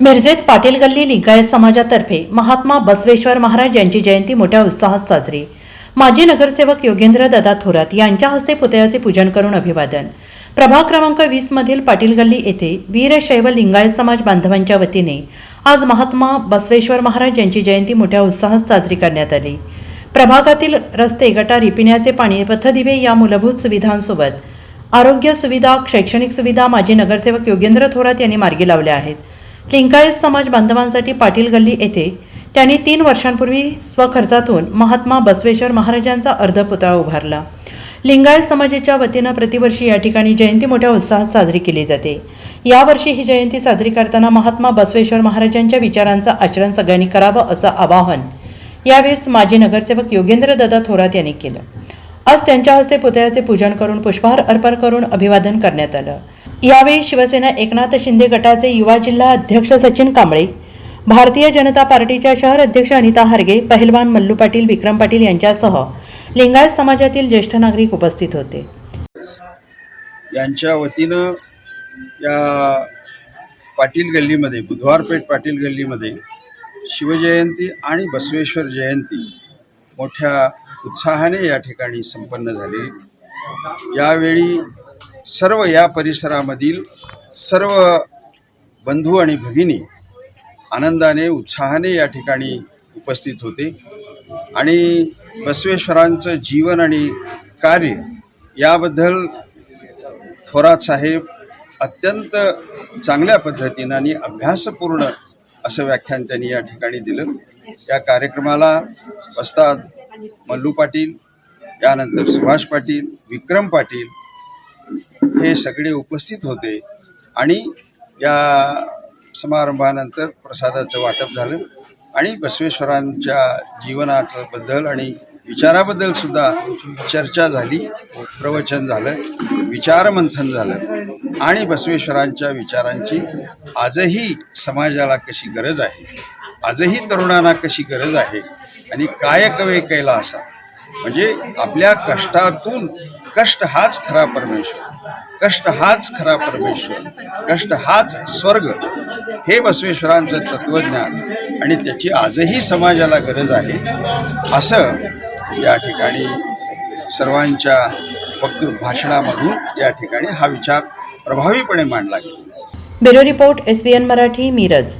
मिरजेत पाटील गल्ली लिंगायत समाजातर्फे महात्मा बसवेश्वर महाराज यांची जयंती मोठ्या उत्साहात साजरी. माजी नगरसेवक योगेंद्र ददा थोरात यांच्या हस्ते पुतळ्याचे पूजन करून अभिवादन. प्रभाग क्रमांक वीस मधील पाटील गल्ली येथे वीरशैव लिंगायत समाज बांधवांच्या वतीने आज महात्मा बसवेश्वर महाराज यांची जयंती मोठ्या उत्साहात साजरी करण्यात आली. प्रभागातील रस्ते गटारी पिण्याचे पाणी पथदिवे या मूलभूत सुविधांसोबत आरोग्य सुविधा शैक्षणिक सुविधा माजी नगरसेवक योगेंद्र थोरात यांनी मार्गी लावल्या आहेत. लिंगायत समाज बांधवांसाठी पाटील गल्ली येथे त्यांनी तीन वर्षांपूर्वी स्वखर्चातून महात्मा बसवेश्वर महाराजांचा अर्धपुतळा उभारला. लिंगायत समाजाच्या वतीनं प्रतिवर्षी या ठिकाणी जयंती मोठ्या उत्साहात साजरी केली जाते. यावर्षी ही जयंती साजरी करताना महात्मा बसवेश्वर महाराजांच्या विचारांचं आचरण सगळ्यांनी करावं असं आवाहन यावेळेस माजी नगरसेवक योगेंद्र ददा थोरात यांनी केलं. आज त्यांच्या हस्ते पुतळ्याचे पूजन करून पुष्पहार अर्पण करून अभिवादन करण्यात आलं. यावेळी शिवसेना एकनाथ शिंदे गटाचे युवा जिल्हा अध्यक्ष सचिन कांबळे भारतीय जनता पार्टीच्या शहर अध्यक्ष अनिता हार्गे पहिलवान मल्लू पाटील विक्रम पाटील यांच्यासह लिंगायत समाजातील ज्येष्ठ नागरिक उपस्थित होते. यांच्या वतीनं या पाटील गल्लीमध्ये बुधवारपेठ पाटील गल्लीमध्ये शिवजयंती आणि बसवेश्वर जयंती मोठ्या उत्साहाने या ठिकाणी संपन्न झाली. यावेळी सर्व या परिसरामधील सर्व बंधू आणि भगिनी आनंदाने उत्साहाने या ठिकाणी उपस्थित होते. आणि बसवेश्वरांचं जीवन आणि कार्य याबद्दल थोरात साहेब अत्यंत चांगल्या पद्धतीनं आणि अभ्यासपूर्ण असं व्याख्यान त्यांनी या ठिकाणी दिलं. या कार्यक्रमाला वस्ताद मल्लू पाटील यानंतर सुभाष पाटील विक्रम पाटील हे सगळे उपस्थित होते. आणि या समारंभानंतर प्रसादाचं वाटप झालं. आणि बसवेश्वरांच्या जीवनाचं बद्दल आणि विचाराबद्दल सुद्धा चर्चा झाली प्रवचन झालं विचारमंथन झालं. आणि बसवेश्वरांच्या विचारांची आजही समाजाला कशी गरज आहे? आजही तरुणांना कशी गरज आहे? आणि काय कवे कैलासा? म्हणजे आपल्या कष्टातून कष्ट हाच खरा परमेश्वर. कष्ट हाच खरा परमेश्वर. कष्ट हाच स्वर्ग. हे बसवेश्वरांचं तत्वज्ञान. आणि त्याची आजही समाजाला गरज आहे. असं या ठिकाणी सर्वांच्या वक्तृ भाषणामधून या ठिकाणी हा विचार प्रभावीपणे मांडला गेला. Bureau report SBN Marathi Miraj.